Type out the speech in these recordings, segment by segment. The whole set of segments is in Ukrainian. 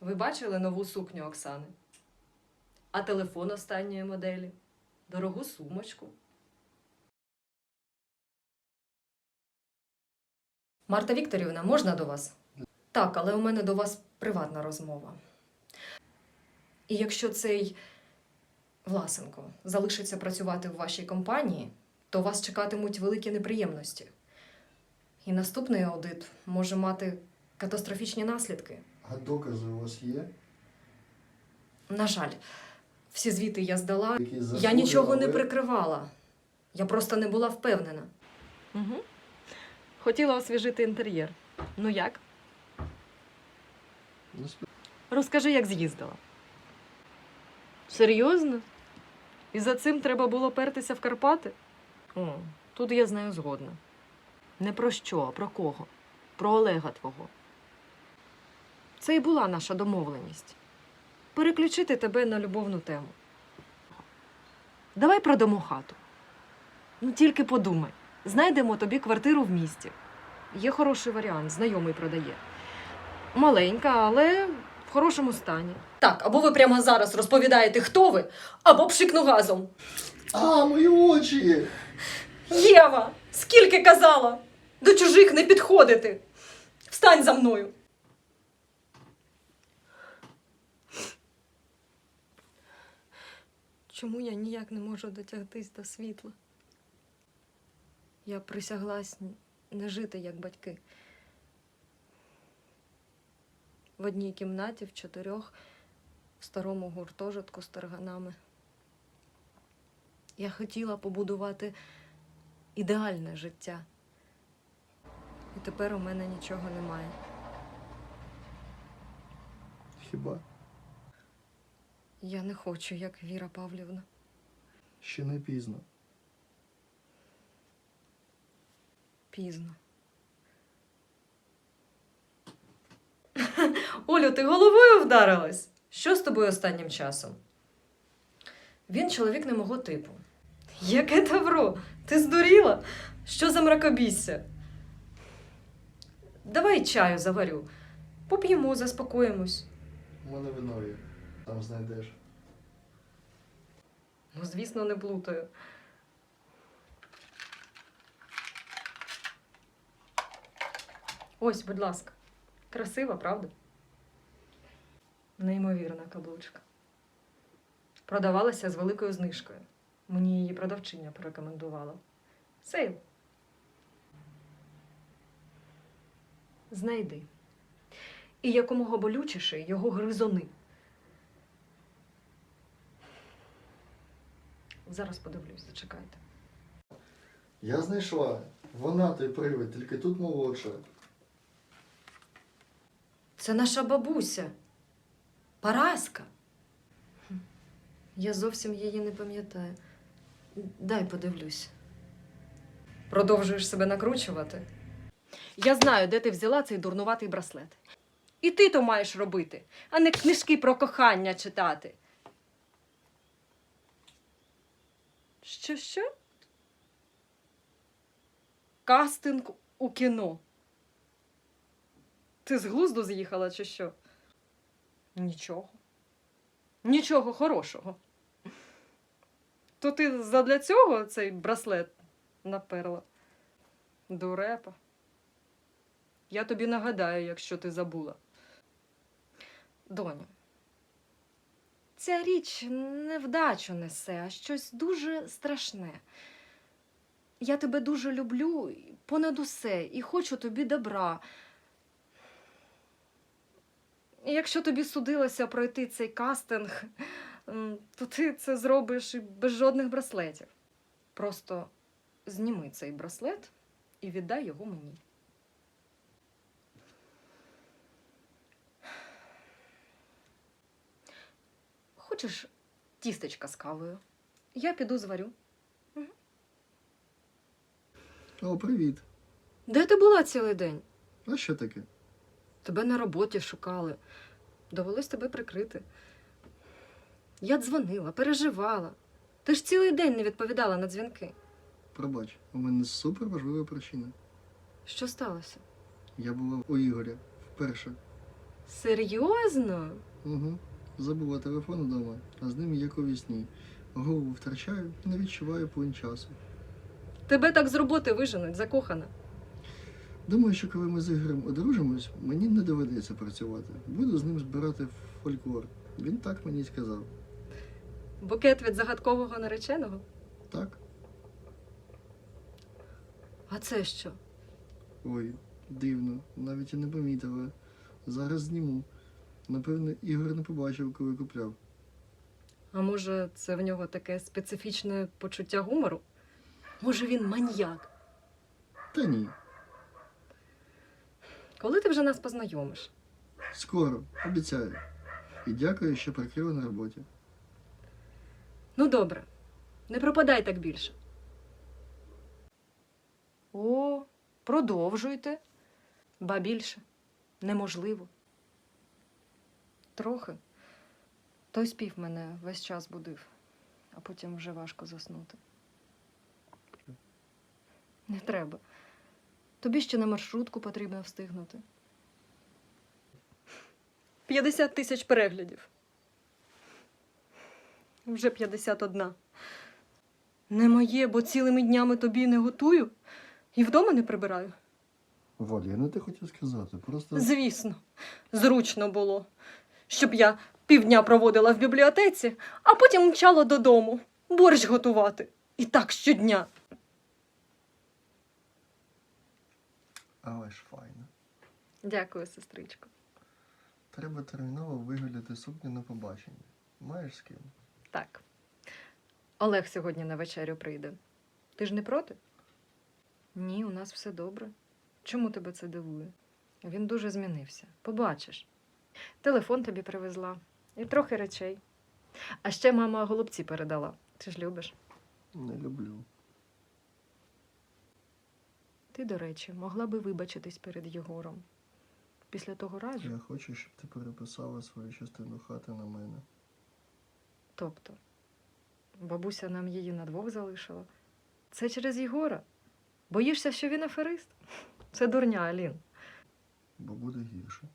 Ви бачили нову сукню Оксани? А телефон останньої моделі? Дорогу сумочку. Марта Вікторівна, можна до вас? Так, але у мене до вас приватна розмова. І якщо цей Власенко залишиться працювати в вашій компанії, то вас чекатимуть великі неприємності. І наступний аудит може мати катастрофічні наслідки. А докази у вас є? На жаль, всі звіти я здала. Які Я заслуги, нічого не але- прикривала. Я просто не була впевнена. Угу. Хотіла освіжити інтер'єр. Ну як? Ну, сп- Розкажи, як з'їздила. Серйозно? І за цим треба було пертися в Карпати? О, тут я з нею згодна. Не про що, а про кого? Про Олега твого. Це і була наша домовленість. Переключити тебе на любовну тему. Давай продамо хату. Ну тільки подумай. Знайдемо тобі квартиру в місті. Є хороший варіант, знайомий продає. Маленька, але в хорошому стані. Так, або ви прямо зараз розповідаєте, хто ви, або пшикну газом. А, мої очі! Єва! Скільки казала? До чужих не підходити. Встань за мною. Чому я ніяк не можу дотягтись до світла? Я присяглась не жити як батьки. В одній кімнаті в чотирьох в старому гуртожитку з тарганами. Я хотіла побудувати ідеальне життя. І тепер у мене нічого немає. Хіба? Я не хочу, як Віра Павлівна. Ще не пізно. Пізно. Олю, ти головою вдарилась? Що з тобою останнім часом? Він чоловік не мого типу. Яке тавро? Ти здуріла? Що за мракобісся? Давай чаю заварю. Поп'ємо, заспокоїмось. У мене вино є. Там знайдеш. Ну, звісно, не плутаю. Ось, будь ласка. Красива, правда? Неймовірна каблучка. Продавалася з великою знижкою. Мені її продавчиня порекомендувала. Сейл. Знайди. І якомога болючіше його гризони. Зараз подивлюсь, зачекайте. Я знайшла. Вона той привид, тільки тут молодша. Це наша бабуся. Параска. Я зовсім її не пам'ятаю. Дай подивлюсь. Продовжуєш себе накручувати? Я знаю, де ти взяла цей дурнуватий браслет. І ти то маєш робити, а не книжки про кохання читати. Що, що? Кастинг у кіно. Ти з глузду з'їхала чи що? Нічого. Нічого хорошого. То ти задля цього цей браслет наперла? Дурепа. Я тобі нагадаю, якщо ти забула. Доню. Ця річ не вдачу несе, а щось дуже страшне. Я тебе дуже люблю понад усе і хочу тобі добра. Якщо тобі судилося пройти цей кастинг, то ти це зробиш без жодних браслетів. Просто зніми цей браслет і віддай його мені. Хочеш тістечка з кавою? Я піду зварю. О, привіт. Де ти була цілий день? А що таке? Тебе на роботі шукали. Довелось тебе прикрити. Я дзвонила, переживала. Ти ж цілий день не відповідала на дзвінки. Пробач, у мене супер важлива причина. Що сталося? Я була у Ігоря вперше. Серйозно? Угу. Забула телефон вдома, а з ним як у вісні. Голову втрачаю і не відчуваю плин часу. Тебе так з роботи виженуть, закохана. Думаю, що коли ми з Ігорем одружимось, мені не доведеться працювати. Буду з ним збирати фольклор. Він так мені й сказав. Букет від загадкового нареченого? Так? А це що? Ой, дивно, навіть і не помітила. Зараз зніму. Напевне, Ігор не побачив, коли купляв. А може, це в нього таке специфічне почуття гумору? Може, він маньяк? Та ні, Коли ти вже нас познайомиш? скоро, обіцяю. І дякую, що прикрила на роботі. Ну, добре, не пропадай так більше. О, продовжуйте. Ба більше. Неможливо. Трохи. Той спів мене весь час будив, а потім вже важко заснути. Не треба. Тобі ще на маршрутку потрібно встигнути. 50 тисяч переглядів. Вже 51. Не моє, бо цілими днями тобі не готую і вдома не прибираю. Валя, я не те хотів сказати. Просто Звісно, зручно було, щоб я півдня проводила в бібліотеці, а потім мчала додому борщ готувати. І так щодня. але ж файно. Дякую, сестричко. Треба терміново виглядати сукню на побачення. Маєш з ким? Так. Олег сьогодні на вечерю прийде. Ти ж не проти? Ні, у нас все добре. Чому тебе це дивує? Він дуже змінився. Побачиш. Телефон тобі привезла і трохи речей. А ще мама голубці передала. Ти ж любиш? Не люблю. Ти, до речі, могла би вибачитись перед Єгором. Після того разу. Я хочу, щоб ти переписала свою частину хати на мене. Тобто, бабуся нам її на двох залишила. Це через Єгора. Боїшся, що він аферист? Це дурня, Алін. Бо буде гірше.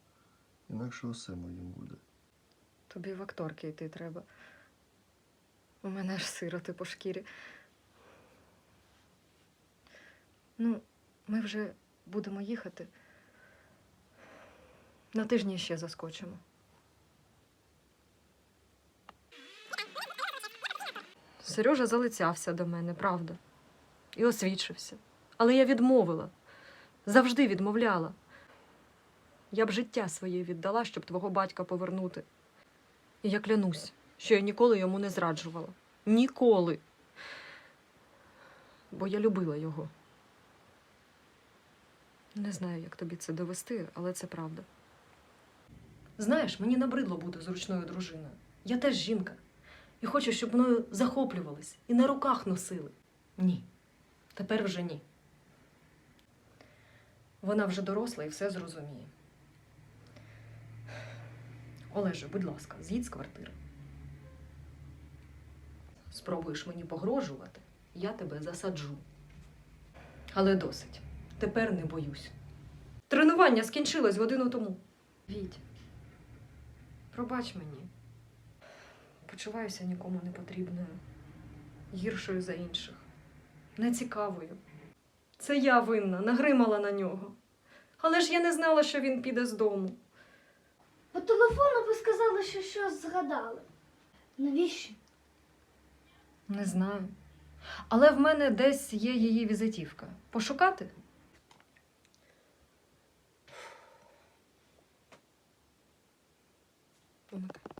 Інакше усе моїм буде. Тобі в акторки йти треба. У мене аж сироти по шкірі. Ну, ми вже будемо їхати. На тижні ще заскочимо. Сережа залицявся до мене, правда, і освічився. Але я відмовила. Завжди відмовляла. Я б життя своє віддала, щоб твого батька повернути. І я клянусь, що я ніколи йому не зраджувала. Ніколи. Бо я любила його. Не знаю, як тобі це довести, але це правда. Знаєш, мені набридло бути зручною дружиною. Я теж жінка. І хочу, щоб мною захоплювались і на руках носили. Ні. Тепер вже ні. Вона вже доросла і все зрозуміє. Олеже, будь ласка, з'їдь з квартири. Спробуєш мені погрожувати, я тебе засаджу. Але досить. Тепер не боюсь. Тренування скінчилось годину тому. Віть, пробач мені. Почуваюся нікому не потрібною, гіршою за інших, нецікавою. Це я винна, нагримала на нього. Але ж я не знала, що він піде з дому. По телефону ви сказали, що щось згадали. Навіщо? Не знаю. Але в мене десь є її візитівка. Пошукати?